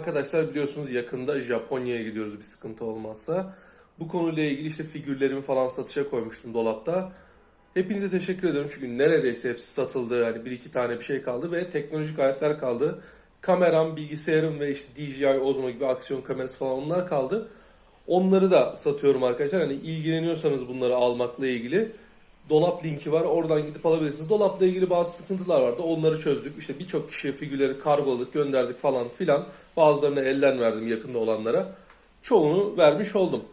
Arkadaşlar biliyorsunuz yakında Japonya'ya gidiyoruz bir sıkıntı olmazsa. Bu konuyla ilgili işte figürlerimi falan satışa koymuştum dolapta. Hepinize teşekkür ederim çünkü neredeyse hepsi satıldı. Yani bir iki tane bir şey kaldı ve teknolojik aletler kaldı. Kameram, bilgisayarım ve işte DJI Osmo gibi aksiyon kamerası falan onlar kaldı. Onları da satıyorum arkadaşlar. Hani ilgileniyorsanız bunları almakla ilgili dolap linki var. Oradan gidip alabilirsiniz. Dolapla ilgili bazı sıkıntılar vardı. Onları çözdük. İşte birçok kişiye figürleri kargoladık, gönderdik falan filan. Bazılarına elden verdim yakında olanlara. Çoğunu vermiş oldum.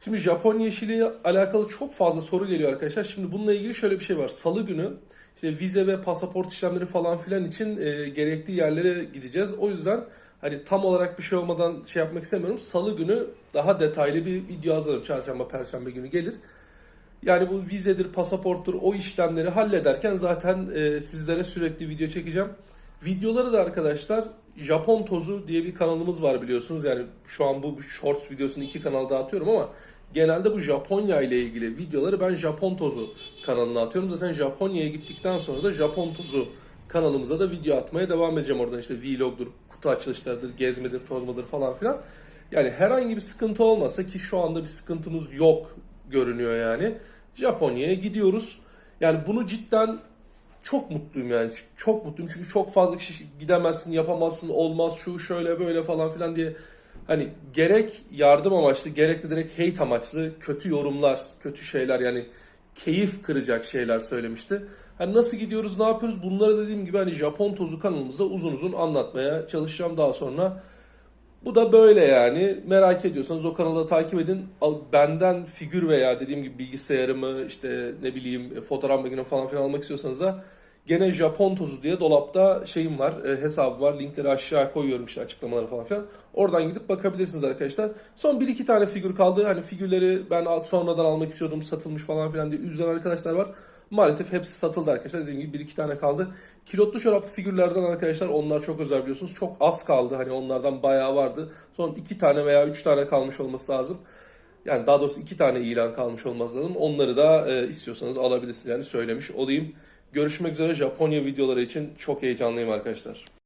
Şimdi Japonya işiyle alakalı çok fazla soru geliyor arkadaşlar. Şimdi bununla ilgili şöyle bir şey var. Salı günü işte vize ve pasaport işlemleri falan filan için e, gerekli yerlere gideceğiz. O yüzden hani tam olarak bir şey olmadan şey yapmak istemiyorum. Salı günü daha detaylı bir video hazırlarım. Çarşamba, perşembe günü gelir. Yani bu vizedir, pasaporttur o işlemleri hallederken zaten e, sizlere sürekli video çekeceğim. Videoları da arkadaşlar Japon Tozu diye bir kanalımız var biliyorsunuz. Yani şu an bu shorts videosunu iki kanalda atıyorum ama genelde bu Japonya ile ilgili videoları ben Japon Tozu kanalına atıyorum. Zaten Japonya'ya gittikten sonra da Japon Tozu kanalımıza da video atmaya devam edeceğim. Oradan işte vlogdur, kutu açılışlarıdır, gezmedir, tozmadır falan filan. Yani herhangi bir sıkıntı olmasa ki şu anda bir sıkıntımız yok görünüyor yani. Japonya'ya gidiyoruz. Yani bunu cidden çok mutluyum yani. Çok mutluyum çünkü çok fazla kişi gidemezsin, yapamazsın, olmaz şu şöyle böyle falan filan diye hani gerek yardım amaçlı gerek de direkt hate amaçlı kötü yorumlar, kötü şeyler yani keyif kıracak şeyler söylemişti. Hani nasıl gidiyoruz, ne yapıyoruz bunları dediğim gibi hani Japon tozu kanalımızda uzun uzun anlatmaya çalışacağım daha sonra. Bu da böyle yani. Merak ediyorsanız o kanalı takip edin. Al- Benden figür veya dediğim gibi bilgisayarımı işte ne bileyim fotoğraf makinemi falan filan almak istiyorsanız da gene Japon tozu diye dolapta şeyim var, e, hesabı var. Linkleri aşağı koyuyorum işte açıklamaları falan filan. Oradan gidip bakabilirsiniz arkadaşlar. Son bir iki tane figür kaldı. Hani figürleri ben sonradan almak istiyordum, satılmış falan filan diye üzülen arkadaşlar var. Maalesef hepsi satıldı arkadaşlar. Dediğim gibi bir iki tane kaldı. Kilotlu çoraplı figürlerden arkadaşlar onlar çok özel biliyorsunuz. Çok az kaldı. Hani onlardan bayağı vardı. Son iki tane veya üç tane kalmış olması lazım. Yani daha doğrusu iki tane ilan kalmış olması lazım. Onları da e, istiyorsanız alabilirsiniz yani söylemiş olayım. Görüşmek üzere Japonya videoları için çok heyecanlıyım arkadaşlar.